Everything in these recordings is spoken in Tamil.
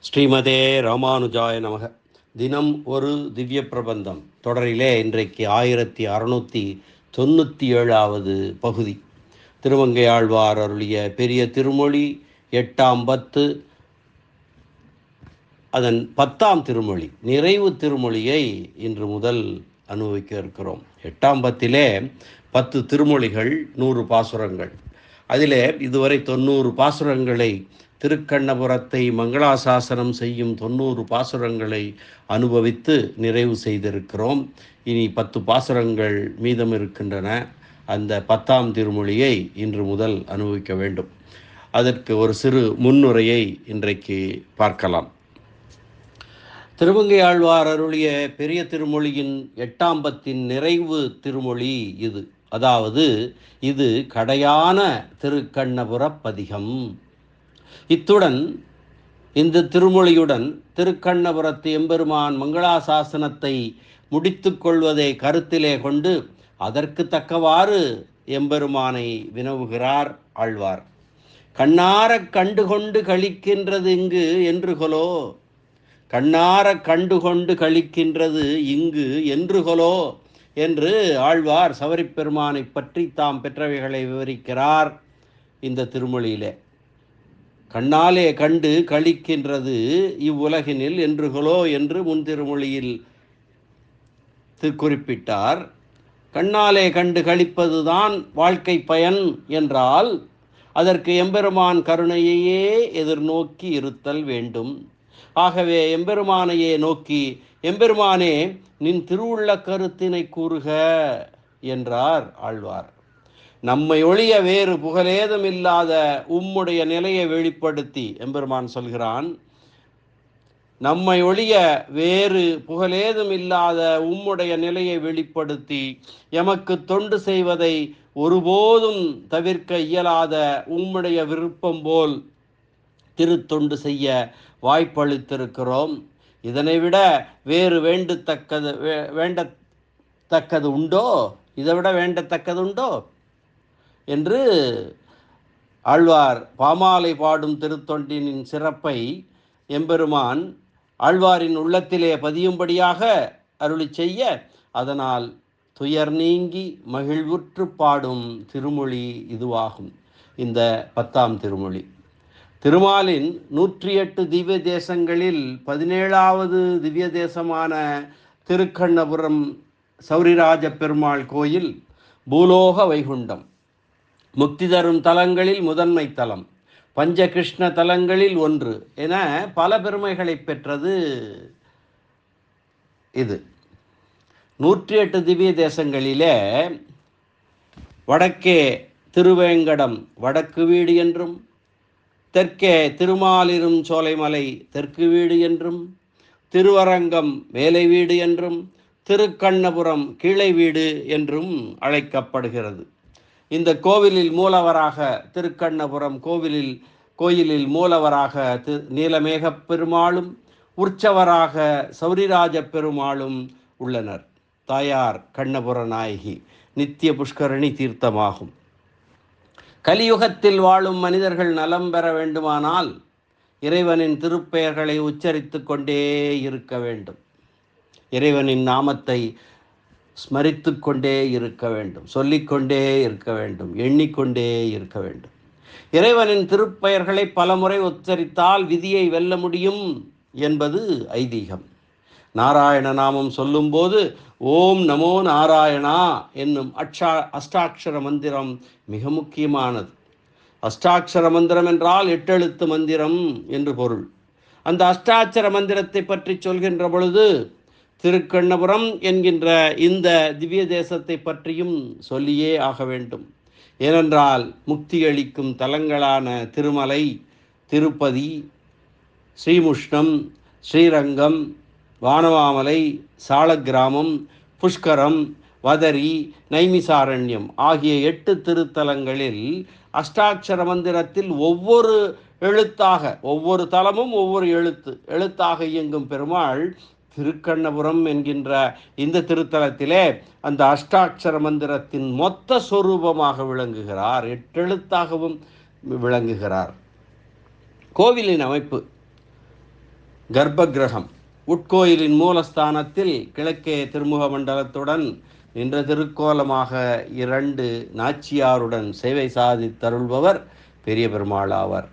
ஸ்ரீமதே ராமானுஜாய நமக. தினம் ஒரு திவ்ய பிரபந்தம். தொடரிலே இன்றைக்கு ஆயிரத்தி அறுநூற்றி தொண்ணூற்றி ஏழாவது பகுதி. திருமங்கை ஆழ்வார் அருளிய பெரிய திருமொழி எட்டாம் பத்து. அதன் பத்தாம் திருமொழி நிறைவு திருமொழியை இன்று முதல் அனுபவிக்க இருக்கிறோம். எட்டாம் பத்திலே பத்து திருமொழிகள் நூறு பாசுரங்கள். அதிலே இதுவரை தொண்ணூறு பாசுரங்களை திருக்கண்ணபுரத்தை மங்களாசாசனம் செய்யும் தொண்ணூறு பாசுரங்களை அனுபவித்து நிறைவு செய்திருக்கிறோம். இனி பத்து பாசுரங்கள் மீதம் இருக்கின்றன. அந்த பத்தாம் திருமொழியை இன்று முதல் அனுபவிக்க வேண்டும். அதற்கு ஒரு சிறு முன்னுரையை இன்றைக்கு பார்க்கலாம். திருமங்கை ஆழ்வார் அருளிய பெரிய திருமொழியின் எட்டாம் பத்தின் நிறைவு திருமொழி இது. அதாவது இது கடையான திருக்கண்ணபுர பதிகம். இத்துடன் இந்த திருமொழியுடன் திருக்கண்ணபுரத்து எம்பெருமான் மங்களாசாசனத்தை முடித்து கொள்வதை கருத்திலே கொண்டு அதற்கு தக்கவாறு எம்பெருமானை வினவுகிறார் ஆழ்வார். கண்ணாரக் கண்டுகொண்டு கழிக்கின்றது இங்கு என்று கொலோ கண்ணார கண்டுகொண்டு கழிக்கின்றது இங்கு என்று கொலோ என்று ஆழ்வார் சவரிப்பெருமானை பற்றி தாம் பெற்றவைகளை விவரிக்கிறார் இந்த திருமொழியிலே. கண்ணாலே கண்டு கழிக்கின்றது இவ்வுலகினில் என்றுகளோ என்று முன் திருமொழியில் குறிப்பிட்டார். கண்ணாலே கண்டு கழிப்பதுதான் வாழ்க்கை பயன் என்றால் அதற்கு எம்பெருமான் கருணையையே எதிர்நோக்கி இருத்தல் வேண்டும். ஆகவே எம்பெருமானையே நோக்கி எம்பெருமானே நின் திருவுள்ள கருத்தினை கூறுக என்றார் ஆழ்வார். நம்மை ஒழிய வேறு புகழேதும் இல்லாத உம்முடைய நிலையை வெளிப்படுத்தி எம்பெருமான் சொல்கிறான் நம்மை ஒழிய வேறு புகழேதும் இல்லாத உம்முடைய நிலையை வெளிப்படுத்தி எமக்கு தொண்டு செய்வதை ஒருபோதும் தவிர்க்க இயலாத உம்முடைய விருப்பம் போல் திருத்தொண்டு செய்ய வாய்ப்பளித்திருக்கிறோம். இதனை விட வேறு வேண்டத்தக்கது வேண்டத்தக்கது உண்டோ? இதை விட வேண்டத்தக்கது உண்டோ? என்று ஆழ்வார் பாமாலை பாடும் திருத்தொண்டினின் சிறப்பை எம்பெருமான் ஆழ்வாரின் உள்ளத்திலே பதியும்படியாக அருளி செய்ய அதனால் துயர் நீங்கி மகிழ்வுற்று பாடும் திருமொழி இதுவாகும். இந்த பத்தாம் திருமொழி. திருமாலின் நூற்றி எட்டு திவ்ய தேசங்களில் பதினேழாவது திவ்ய தேசமான திருக்கண்ணபுரம் சௌரிராஜ பெருமாள் கோயில் பூலோக வைகுண்டம். முக்தி தரும் தலங்களில் முதன்மை தலம் பஞ்சகிருஷ்ண தலங்களில் ஒன்று என பல பெருமைகளை பெற்றது இது. நூற்றி எட்டு திவ்ய தேசங்களிலே வடக்கே திருவேங்கடம் வடக்கு வீடு என்றும் தெற்கே திருமாலிரும் சோலைமலை தெற்கு வீடு என்றும் திருவரங்கம் வேலை வீடு என்றும் திருக்கண்ணபுரம் கீழை வீடு என்றும் அழைக்கப்படுகிறது. இந்த கோவிலில் மூலவராக திருக்கண்ணபுரம் கோவிலில் கோயிலில் மூலவராக தி நீலமேக பெருமாளும் உற்சவராக சௌரிராஜ பெருமாளும் உள்ளனர். தாயார் கண்ணபுர நாயகி நித்திய புஷ்கரணி தீர்த்தமாகும். கலியுகத்தில் வாழும் மனிதர்கள் நலம் பெற வேண்டுமானால் இறைவனின் திருப்பெயர்களை உச்சரித்து கொண்டே இருக்க வேண்டும். இறைவனின் நாமத்தை ஸ்மரித்து கொண்டே இருக்க வேண்டும் சொல்லிக்கொண்டே இருக்க வேண்டும் எண்ணிக்கொண்டே இருக்க வேண்டும். இறைவனின் திருப்பெயர்களை பலமுறை உச்சரித்தால் விதியை வெல்ல முடியும் என்பது ஐதீகம். நாராயண நாமம் சொல்லும்போது ஓம் நமோ நாராயணா என்னும் அட்சா அஷ்டாட்சர மந்திரம் மிக முக்கியமானது. அஷ்டாட்சர மந்திரம் என்றால் எட்டெழுத்து மந்திரம் என்று பொருள். அந்த அஷ்டாட்சர மந்திரத்தை பற்றி சொல்கின்ற பொழுது திருக்கண்ணபுரம் என்கின்ற இந்த திவ்ய தேசத்தை பற்றியும் சொல்லியே ஆக வேண்டும். ஏனென்றால் முக்தி அளிக்கும் தலங்களான திருமலை திருப்பதி ஸ்ரீமுஷ்ணம் ஸ்ரீரங்கம் வானவாமலை சாலக்கிராமம் புஷ்கரம் வதரி நைமிசாரண்யம் ஆகிய எட்டு திருத்தலங்களில் அஷ்டாட்சர மந்திரத்தில் ஒவ்வொரு எழுத்தாக ஒவ்வொரு தலமும் ஒவ்வொரு எழுத்து எழுத்தாக இயங்கும் பெருமாள் திருக்கண்ணபுரம் என்கின்ற இந்த திருத்தலத்திலே அந்த அஷ்டாட்சர மந்திரத்தின் மொத்த சொரூபமாக விளங்குகிறார். எட்டெழுத்தாகவும் விளங்குகிறார். கோவிலின் அமைப்பு கர்ப்பகிரகம். உட்கோயிலின் மூலஸ்தானத்தில் கிழக்கே திருமுக மண்டலத்துடன் நின்ற திருக்கோலமாக இரண்டு நாச்சியாருடன் சேவை சாதித்தருள்பவர் பெரிய பெருமாள் ஆவர்.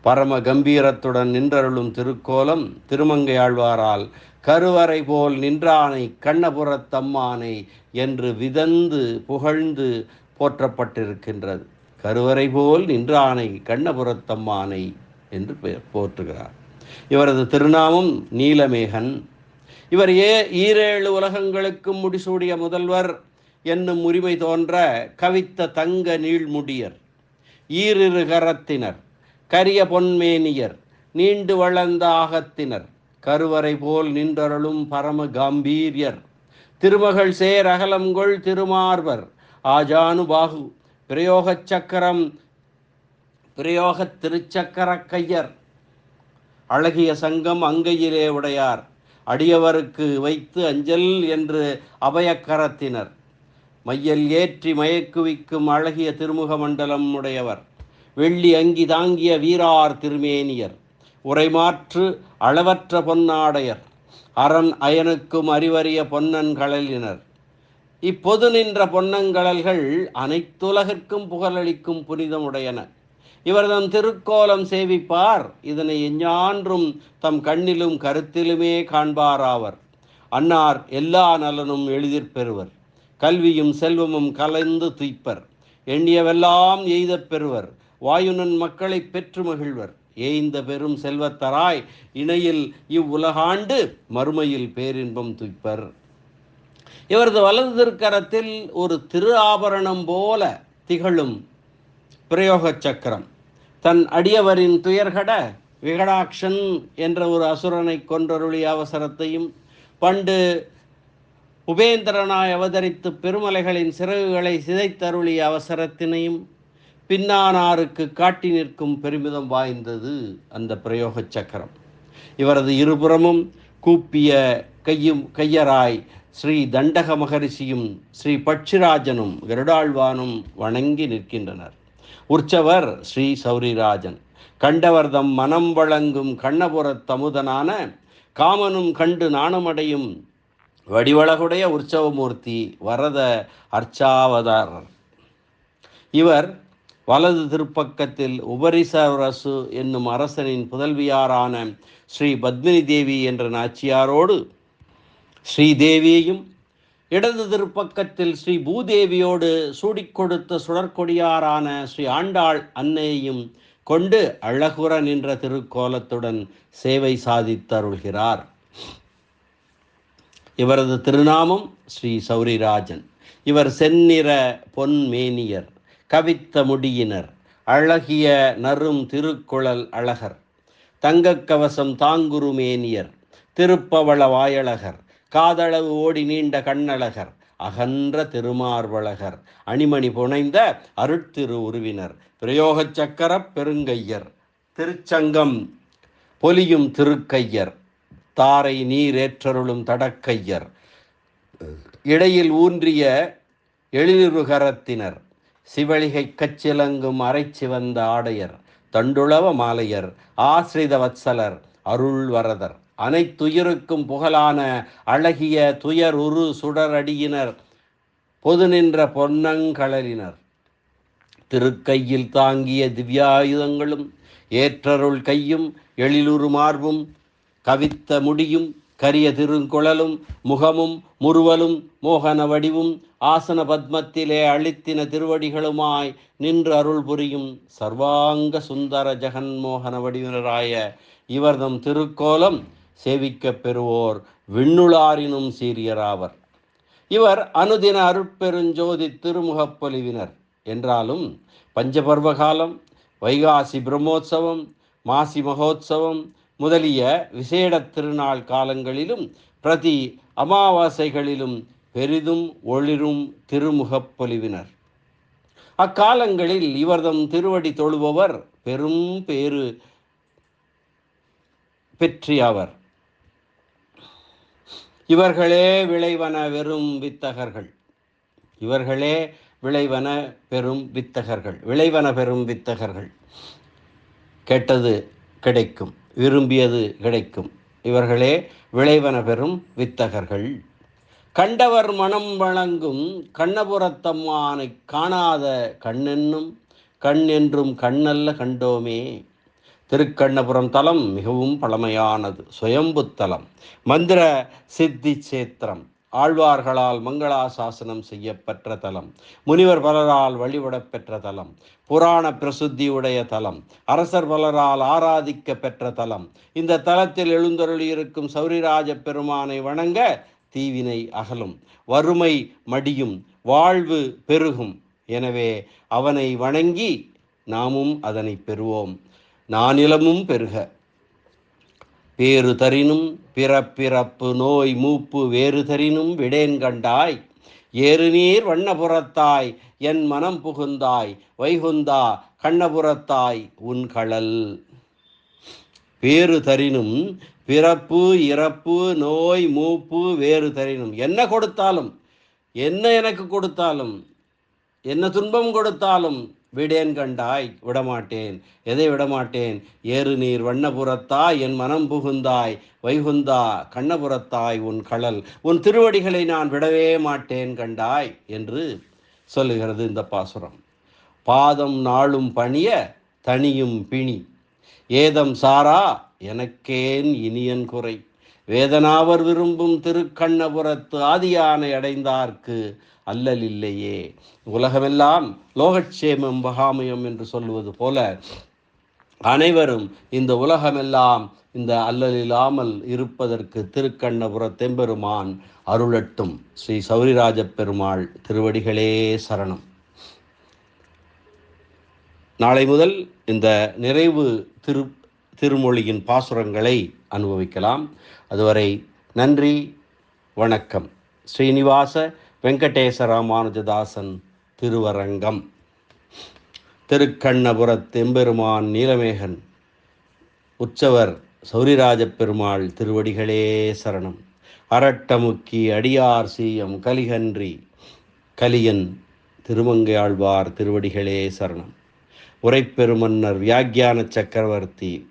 பரம கம்பீரத்துடன் நின்றருளும் திருக்கோலம் திருமங்கையாழ்வாரால் கருவறை போல் நின்றானை கண்ணபுரத்தம்மானை என்று விதந்து புகழ்ந்து போற்றப்பட்டிருக்கின்றது. கருவறை போல் நின்றானை கண்ணபுரத்தம்மானை என்று போற்றுகிறார். இவரது திருநாமம் நீலமேகன். இவர் ஏ ஈரேழு உலகங்களுக்கும் முடிசூடிய முதல்வர் என்னும் உரிமை தோன்ற கவித்த தங்க நீள்முடியர் ஈரிரு கரத்தினர் கரிய பொன்மேனியர் நீண்டு வளர்ந்த ஆகத்தினர் கருவறை போல் நின்றருளும் பரம காம்பீரியர். திருமகள் சேர் அகலங்கொள் திருமார்வர். ஆஜானுபாகு பிரயோகச் சக்கரம். பிரயோக திருச்சக்கர கையர். அழகிய சங்கம் அங்கையிலே உடையார். அடியவருக்கு வைத்து அஞ்சல் என்று அபயக்கரத்தினர் மையல் ஏற்றி மயக்குவிக்கும் அழகிய திருமுக மண்டலம் உடையவர். வெள்ளி அங்கி தாங்கிய வீரார் திருமேனியர். உரைமாற்று அளவற்ற பொன்னாடையர். அரண் அயனுக்கும் அறிவறிய பொன்னன்கழலினர் இப்பொது நின்ற பொன்னங்கழல்கள் அனைத்துலகிற்கும் புகழளிக்கும் புனிதமுடையன. இவர்தம் திருக்கோலம் சேவிப்பார் இதனை எஞ்ஞான்றும் தம் கண்ணிலும் கருத்திலுமே காண்பாராவர். அன்னார் எல்லா நலனும் எளிதிற் பெறுவர். கல்வியும் செல்வமும் கலந்து துய்ப்பர். எண்ணியவெல்லாம் எய்தப் பெறுவர். வாயுனன் மக்களை பெற்று மகிழ்வர். ஏய்ந்த பெரும் செல்வத்தராய் இணையில் இவ்வுலகாண்டு மறுமையில் பேரின்பம் துய்ப்பர். இவரது வலது திருக்கரத்தில் ஒரு திரு ஆபரணம் போல திகழும் பிரயோக சக்கரம். தன் அடியவரின் துயர்கட விகடாக்ஷன் என்ற ஒரு அசுரனை கொன்றருளிய அவசரத்தையும் பண்டு உபேந்திரனாய் அவதரித்து பெருமலைகளின் சிறகுகளை சிதைத்தருளிய அவசரத்தினையும் பின்னானாருக்கு காட்டி நிற்கும் பெருமிதம் வாய்ந்தது அந்த பிரயோக சக்கரம். இவரது இருபுறமும் கூப்பிய கையும் கையராய் ஸ்ரீ தண்டக மகரிஷியும் ஸ்ரீ பட்சிராஜனும் கருடாழ்வானும் வணங்கி நிற்கின்றனர். உற்சவர் ஸ்ரீ சௌரிராஜன். கண்டவர்தம் மனம் வழங்கும் கண்ணபுரத் தமுதனான காமனும் கண்டு நாணமடையும் வடிவழகுடைய உற்சவமூர்த்தி வரத அர்ச்சாவதாரர். இவர் வலது திருப்பக்கத்தில் உபரிசரசு என்னும் அரசனின் புதல்வியாரான ஸ்ரீ பத்மினி தேவி என்ற நாச்சியாரோடு ஸ்ரீதேவியையும் இடது திருப்பக்கத்தில் ஸ்ரீ பூதேவியோடு சூடிக்கொடுத்த சுடற்கொடியாரான ஸ்ரீ ஆண்டாள் அன்னையையும் கொண்டு அழகுற நின்ற திருக்கோலத்துடன் சேவை சாதித்தருள்கிறார். இவரது திருநாமம் ஸ்ரீ சௌரிராஜன். இவர் செந்நிற பொன்மேனியர். கவித்த முடியினர். அழகிய நறும் திருக்குழல் அழகர். தங்கக் கவசம் தாங்குருமேனியர் திருப்பவள வாயழகர். காதளவு ஓடி நீண்ட கண்ணழகர். அகன்ற திருமார்வழகர் அணிமணி புனைந்த அருட்திரு உருவினர். பிரயோகச் சக்கரப் பெருங்கையர். திருச்சங்கம் பொலியும் திருக்கையர். தாரை நீரேற்றருளும் தடக்கையர். இடையில் ஊன்றிய எழிலுருகரத்தினர். சிவளிகை கச்சிலங்கும் அரைச்சிவந்த ஆடையர் தண்டுளவ மாலையர் ஆசிரித வத்சலர் அருள் வரதர் அனைத்துயிருக்கும் புகழான அழகிய துயர் உரு சுடரடியினர் பொது நின்ற பொன்னங்களலினர் திருக்கையில் தாங்கிய திவ்யாயுதங்களும் ஏற்றருள் கையும் எழிலுரு மார்பும் கவித்த முடியும் கரிய திருங்குழலும் முகமும் முறுவலும் மோகன வடிவும் ஆசன பத்மத்திலே அழித்தின திருவடிகளுமாய் நின்று அருள் புரியும் சர்வாங்க சுந்தர ஜெகன்மோகன வடிவினராய இவர்தம் திருக்கோலம் சேவிக்கப் பெறுவோர் விண்ணுளாரினும் சீரியராவர். இவர் அனுதின அருட்பெருஞ்சோதி திருமுகப்பொலிவினர் என்றாலும் பஞ்சபர்வகாலம் வைகாசி பிரம்மோற்சவம் மாசி மகோத்சவம் முதலிய விசேட திருநாள் காலங்களிலும் பிரதி அமாவாசைகளிலும் பெரிதும் ஒளிரும் திருமுகப்பொலிவினர் அக்காலங்களில் இவர்தம் திருவடி தொழுபவர் பெரும் பேறு பெற்றியவர். இவர்களே விளைவன வெறும் வித்தகர்கள். இவர்களே விளைவன பெரும் வித்தகர்கள். விளைவன பெரும் வித்தகர்கள். கேட்டது கிடைக்கும். விரும்பியது கிடைக்கும். இவர்களே விளைவன பெறும் வித்தகர்கள். கண்டவர் மனம் வழங்கும் கண்ணபுரத்தம்மானை காணாத கண்ணென்னும் கண் என்றும் கண்ணல்ல கண்டோமே. திருக்கண்ணபுரம் தலம் மிகவும் பழமையானது சுயம்புத்தலம் மந்திர சித்தி சேத்திரம் ஆழ்வார்களால் மங்களாசாசனம் செய்யப்பெற்ற தலம் முனிவர் பலரால் வழிபடப் பெற்ற தலம் புராண பிரசுத்தியுடைய தலம் அரசர் பலரால் ஆராதிக்க பெற்ற தலம் இந்த தலத்தில் எழுந்தருளியிருக்கும் சௌரிராஜ பெருமானை வணங்க தீவினை அகலும் வறுமை மடியும் வாழ்வு பெருகும். எனவே அவனை வணங்கி நாமும் அதனை பெறுவோம். நானிலமும் பெருக. பேறு தரினும் பிறப்பிறப்பு நோய் மூப்பு வேறு தரினும் விடேன் கண்டாய். ஏறுநீர் வண்ணபுறத்தாய் என் மனம் புகுந்தாய். வைகுந்தா கண்ணபுரத்தாய் உன் கழல். பேறு தரினும் பிறப்பு இறப்பு நோய் மூப்பு வேறு தரினும். என்ன கொடுத்தாலும் என்ன எனக்கு கொடுத்தாலும் என்ன துன்பம் கொடுத்தாலும் விடேன் கண்டாய் விடமாட்டேன். எதை விடமாட்டேன்? ஏறு நீர் வண்ணபுறத்தாய் என் மனம் புகுந்தாய். வைகுந்தா கண்ணபுரத்தாய் உன் கழல். உன் திருவடிகளை நான் விடவே மாட்டேன் கண்டாய் என்று சொல்லுகிறது இந்த பாசுரம். பாதம் நாளும் பணிய தனியும் பிணி. ஏதம் சாரா எனக்கேன் இனியன் குறை. வேதனாவர் விரும்பும் திருக்கண்ணபுரத்து ஆதியானை அடைந்தார்க்கு அல்லல் இல்லையே. உலகமெல்லாம் லோகட்சேமம் பகாமயம் என்று சொல்லுவது போல அனைவரும் இந்த உலகமெல்லாம் இந்த அல்லல் இல்லாமல் இருப்பதற்கு திருக்கண்ணபுர தெம்பெருமான் அருளட்டும். ஸ்ரீ சௌரிராஜ பெருமாள் திருவடிகளே சரணம். நாளை முதல் இந்த நிறைவு திரு திருமொழியின் பாசுரங்களை அனுபவிக்கலாம். அதுவரை நன்றி வணக்கம். ஸ்ரீனிவாச வெங்கடேச ராமானுஜதாசன் திருவரங்கம். திருக்கண்ணபுரத் தெம்பெருமான் நீலமேகன். உற்சவர் சௌரிராஜ பெருமாள் திருவடிகளே சரணம். அரட்டமுக்கி அடியார் சீயம் கலிகன்றி. கலியன் திருமங்கையாழ்வார் திருவடிகளே சரணம். உரைப்பெருமன்னர் வியாக்கியான சக்கரவர்த்தி